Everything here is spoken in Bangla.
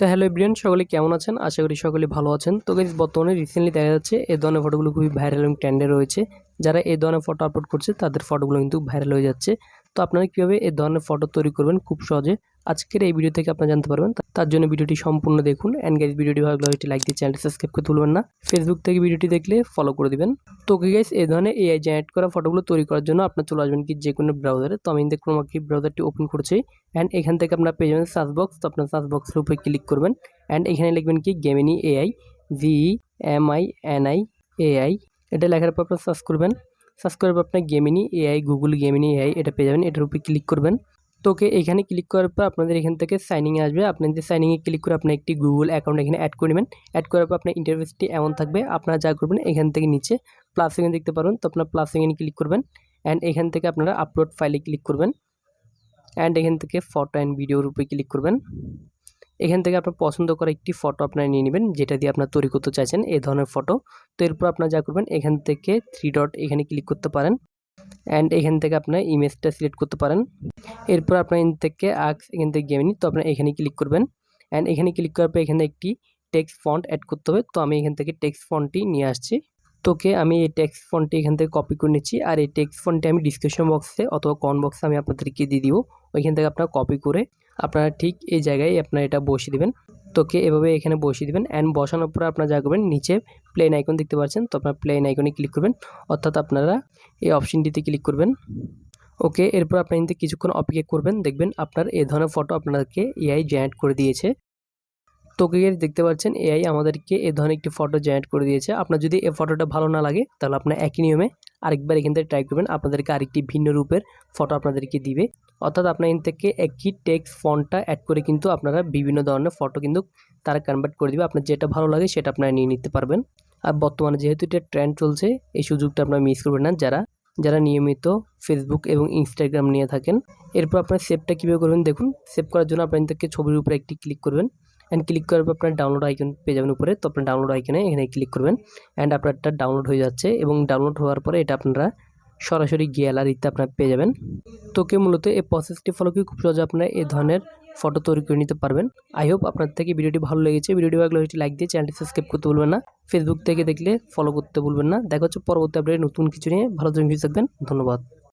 তো হ্যালো ব্রিয়ান সকলে কেমন আছেন? আশা করি সকলে ভালো আছেন। তো গাইজ বর্তমানে রিসেন্টলি দেখা যাচ্ছে এই ধরনের ফটোগুলো খুবই ভাইরাল এবং ট্রেন্ডে রয়েছে। যারা এই ধরনের ফটো আপলোড করছে, তাদের ফটোগুলো কিন্তু ভাইরাল হয়ে যাচ্ছে। তো আপনারা কীভাবে এই ধরনের ফটো তৈরি করবেন খুব সহজে আজকের এই ভিডিও থেকে আপনারা জানতে পারবেন। তার জন্য ভিডিওটি সম্পূর্ণ দেখুন অ্যান্ড গাইজ ভিডিওটি ভালো লাগলে লাইক দিয়ে চ্যানেলটি সাবস্ক্রাইব করতে ভুলবেন না। ফেসবুক থেকে ভিডিওটি দেখলে ফলো করে দিবেন। তো ওকে গাইজ এই ধরনের এআই জেনারেট করা ফটোগুলো তৈরি করার জন্য আপনার চলে আসবেন কি যে কোনো ব্রাউজারে তো আমি দেখুন আমাকে ব্রাউজারটি ওপেন করছি অ্যান্ড এখান থেকে আপনার পেয়ে যাবেন সার্চ বক্স তো আপনার সার্চ বক্সের উপরে ক্লিক করবেন অ্যান্ড এখানে লিখবেন কি Gemini AI V M I N I AI এটা লেখার পর আপনার সার্চ করবেন। সার্চ পর আপনার Gemini AI Google Gemini AI এটা পেয়ে যাবেন। এটার উপরে ক্লিক করবেন। তো ওকে, এখানে ক্লিক করার পর আপনাদের এখান থেকে সাইনিংয়ে আসবে। আপনাদের সাইনিংয়ে ক্লিক করে আপনার একটি গুগল অ্যাকাউন্ট এখানে অ্যাড করে নেবেন। অ্যাড করার পর আপনার ইন্টারফেসটি এমন থাকবে। আপনারা যা করবেন এখান থেকে নিচে প্লাস এখানে দেখতে পারবেন। তো আপনার প্লাস এখানে ক্লিক করবেন। অ্যান্ড এখান থেকে আপনারা আপলোড ফাইলে ক্লিক করবেন। অ্যান্ড এখান থেকে ফটো অ্যান্ড ভিডিওর উপরে ক্লিক করবেন। এখান থেকে আপনার পছন্দ করা একটি ফটো আপনারা নিয়ে নেবেন, যেটা দিয়ে আপনার তৈরি করতে চাইছেন এই ধরনের ফটো তো এরপর আপনারা যা করবেন, এখান থেকে থ্রি ডট এখানে ক্লিক করতে পারেন অ্যান্ড এখান থেকে আপনার ইমেজটা সিলেক্ট করতে পারেন। এরপর আপনার এখান থেকে আক্স এখান থেকে গেমিনি তো আপনার এখানে ক্লিক করবেন অ্যান্ড এখানে ক্লিক করার পর এখানে একটি টেক্সট ফন্ট অ্যাড করতে হবে। তো আমি এখান থেকে টেক্সট ফন্টটি নিয়ে আসছি। তোকে আমি এই টেক্সট ফন্টটি এখান থেকে কপি করে নিচ্ছি। আর এই টেক্সট ফন্টটি আমি ডিসক্রিপশন বক্সে অথবা কমেন্ট বক্সে আমি আপনাদেরকে দিয়ে দিব। ওইখান থেকে আপনারা কপি করে আপনারা ঠিক এই জায়গায় আপনারা এটা বসিয়ে দেবেন। তোকে এভাবে এখানে বসিয়ে দেবেন অ্যান্ড বসানোর পরে আপনারা যা করবেন, নিচে প্লেন আইকন দেখতে পাচ্ছেন, তো আপনার প্লেন আইকনে ক্লিক করবেন। অর্থাৎ আপনারা এই অপশনটিতে ক্লিক করবেন। ওকে, এরপর আপনার কিন্তু কিছুক্ষণ অপেক্ষা করবেন। দেখবেন আপনার এই ধরনের ফটো আপনাদেরকে এআই জেনারেট করে দিয়েছে। তো দেখতে পাচ্ছেন এআই আমাদেরকে এ ধরনের একটি ফটো জেনারেট করে দিয়েছে। আপনার যদি এই ফটোটা ভালো না লাগে, তাহলে আপনার একই নিয়মে আরেকবার এখান থেকে ট্রাই করবেন। আপনাদেরকে আরেকটি ভিন্ন রূপের ফটো আপনাদেরকে দিবে। অর্থাৎ আপনার এখান থেকে একই টেক্সট ফন্টটা অ্যাড করে কিন্তু আপনারা বিভিন্ন ধরনের ফটো কিন্তু তারা কনভার্ট করে দিবে। আপনার যেটা ভালো লাগে, সেটা আপনারা নিয়ে নিতে পারবেন। আর বর্তমানে যেহেতু এটা ট্রেন্ড চলছে, এই সুযোগটা আপনারা মিস করবেন না। যারা যারা নিয়মিত ফেসবুক এবং ইনস্টাগ্রাম নিয়ে থাকেন, এরপর আপনার সেভটা কীভাবে করবেন দেখুন। সেভ করার জন্য আপনার থেকে ছবির উপরে একটি ক্লিক করবেন। অ্যান্ড ক্লিক করার পর আপনার ডাউনলোড আইকন পেয়ে যাবেন উপরে। তো আপনার ডাউনলোড আইকনে এখানে ক্লিক করবেন অ্যান্ড আপনারটা ডাউনলোড হয়ে যাচ্ছে এবং ডাউনলোড হওয়ার পরে এটা আপনারা সরাসরি গ্যালারিতে আপনারা পেয়ে যাবেন। তোকে মূলত এই প্রসেসটি ফলো করে খুব সহজে আপনারা এই ধরনের ফটো তৈরি করে নিতে পারবেন। আই হোপ আপনার থেকে ভিডিওটি ভালো লেগেছে। ভিডিওটি ভালো লাগলে লাইক দিয়ে চ্যানেলটি সাবস্ক্রাইব করতে ভুলবেন না। ফেসবুক থেকে দেখলে ফলো করতে ভুলবেন না। দেখা হচ্ছে পরবর্তী আপডেট নতুন কিছু নিয়ে। ভালো থাকবেন। ধন্যবাদ।